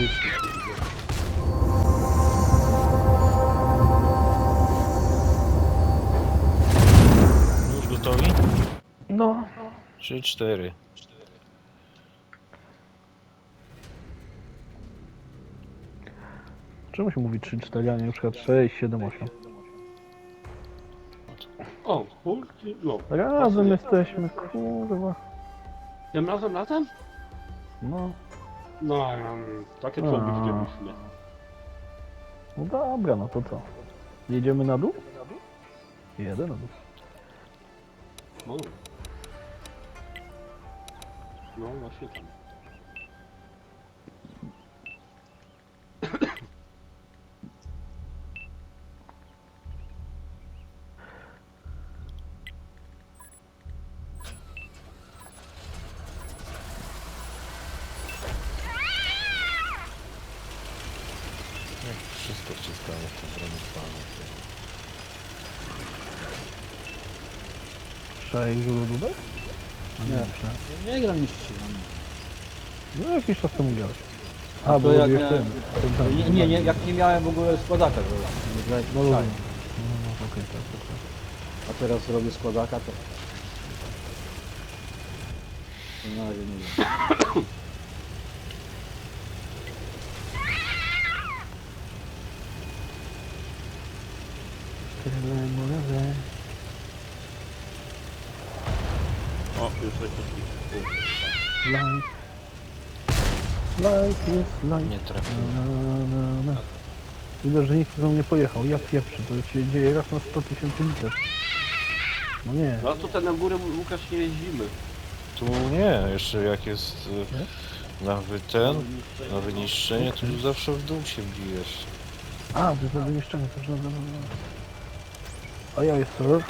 Już gotowi? No. 3, 4. Czemu się mówi 3, 4, a nie na przykład 6, 7, 8? O, kurde, no. Razem jesteśmy, kurwa. Tym razem razem? No. No, takie A. czołgi widzieliśmy. No dobra, no to co? Jedziemy na dół? Jeden na dół. No. No, właśnie tam. Jak wszystko wciskamy w bronie panu. Sześć lodówek? Nie. myślałem. Nie gram nic się. No jakiś czas temu grałeś. A bo to jak miałem- ten. ten, ten. Nie, nie, nie, jak nie miałem w ogóle składaka, to nie grałem No, w no, no, no, okej, tak, tak, tak. A teraz robię składaka, to... to Na razie nie wiem. Tyle moje O, już leci. Life. Life is life. Nie trafiłem. Na, na, na. Widać, że nikt ze mną nie pojechał. Ja pieprzę, to się dzieje raz na 100 tysięcy liter. No nie. No a tutaj na górę Łukasz nie jeździmy. Tu nie, jeszcze jak jest y, na wy ten, na wyniszczenie, to już zawsze w dół się bijesz. A, to jest na wyniszczenie, to już na, A jest sir.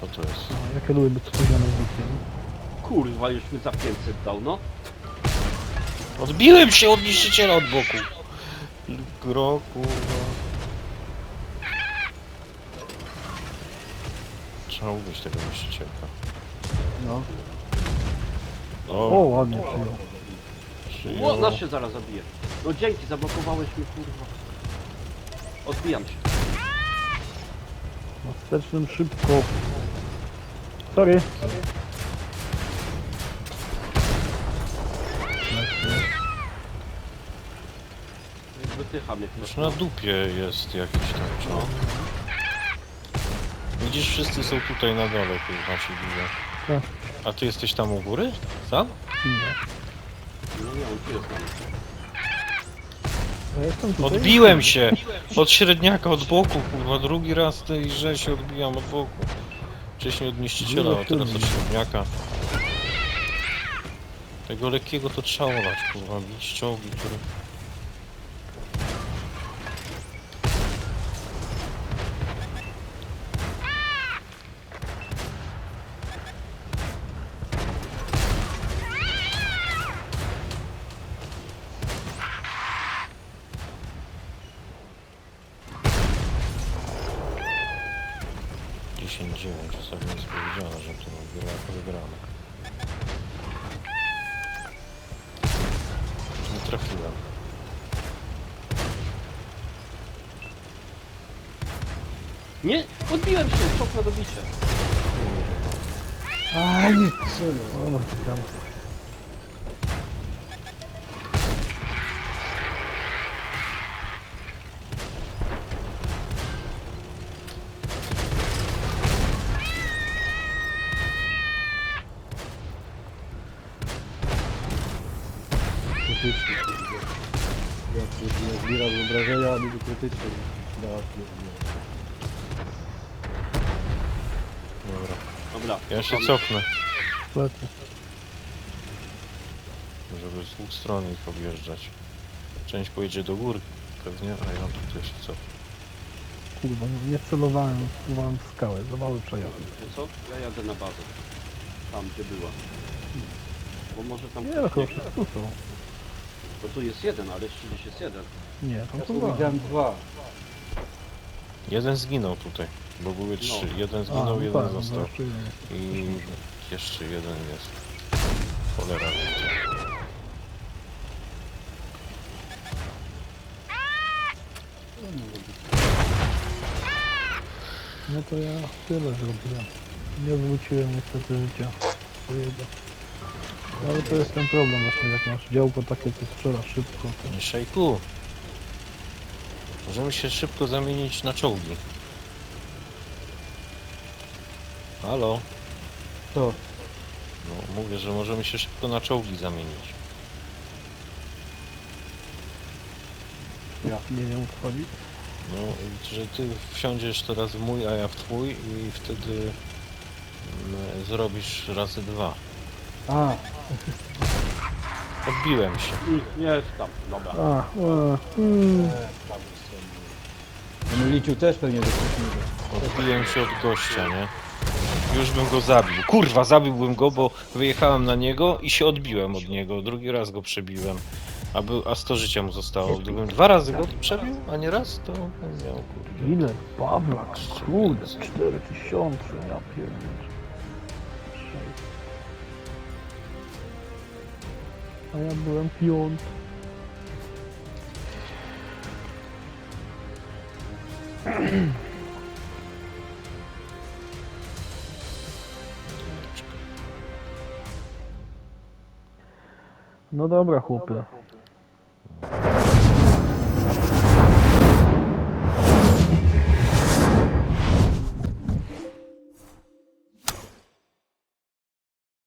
To to jest. No, jakie były być spóźnione z bitkiem? Kurwa, już mi za 500 dał, no. Odbiłem się od niszczyciela od boku. Gro, kurwa. Trzeba ubić tego niszczycielka. No. O, O, ładnie przyjął. O, przyjął. nas się zaraz zabije. No dzięki, zablokowałeś mnie, kurwa. Odbijam się. Na wstecznym szybko. Sorry. Wytycha mnie Już ktoś. na dupie jest jakiś tam czołg. Widzisz, wszyscy są tutaj na dole, się biją. Tak. A ty jesteś tam u góry? Sam? Nie. No nie, on tu jest tam. Ja jestem tutaj. Odbiłem się! Od średniaka, od boku, kurwa, drugi raz tej że się odbijam od boku. Wcześniej od niszczyciela, a teraz od średniaka. Tego lekkiego to trzeba olać, kurwa, bić czołgi, które... dziewięć, ostatnio jest powiedziane, że to wygra, wygramy. Nie trafiłem. Nie, odbiłem się, czok na dobicie. Aj, co O, tam. Krytyczny, kurde. Jak to nie zbiera z obrażenia, a będzie krytyczny. Dała pierdolę. Dobra. Dobra. Ja się cofamy. cofnę, żeby z dwóch stron ich objeżdżać. Część pojedzie do góry pewnie, a ja tutaj się cofnę. Kurwa, nie- nie celowałem, celowałem w skałę, za mały przejazd. Wiecie co? Ja jadę na bazę. Tam, gdzie była. Bo może tam... Nie, no ktoś chyba biegnie. wszyscy są. Bo tu jest jeden, ale gdzieś jest jeden. Nie, tam Ja tu widziałem dwa. Jeden zginął tutaj, bo były no. trzy. Jeden zginął, no jeden tak, no został. I jeszcze jeden jest. Cholera wie. No to ja tyle zrobiłem. Nie wróciłem niestety życia. Pojedę swojego. Ale to jest ten problem właśnie, jak masz działko takie, co strzela szybko, to... Szejku. Możemy się szybko zamienić na czołgi. Halo? To, No, mówię, że możemy się szybko na czołgi zamienić. Ja nie wiem, o co chodzi. No, że ty wsiądziesz teraz w mój, a ja w twój i wtedy mm, zrobisz razy dwa. A, Odbiłem się. I jest tam, dobra. A, e, mm, liciu też pewnie dopuścimy. Odbiłem się od gościa, nie? Już bym go zabił. Kurwa, zabiłbym go, bo wyjechałem na niego i się odbiłem od niego. Drugi raz go przebiłem. A, był, a 100 życia mu zostało. Gdybym dwa razy go przebił, a nie raz, to bym miał kurde. ile? Pawlak, kurde, 4000, ja pierdolę. A ja byłem piąty. No dobra chłopie,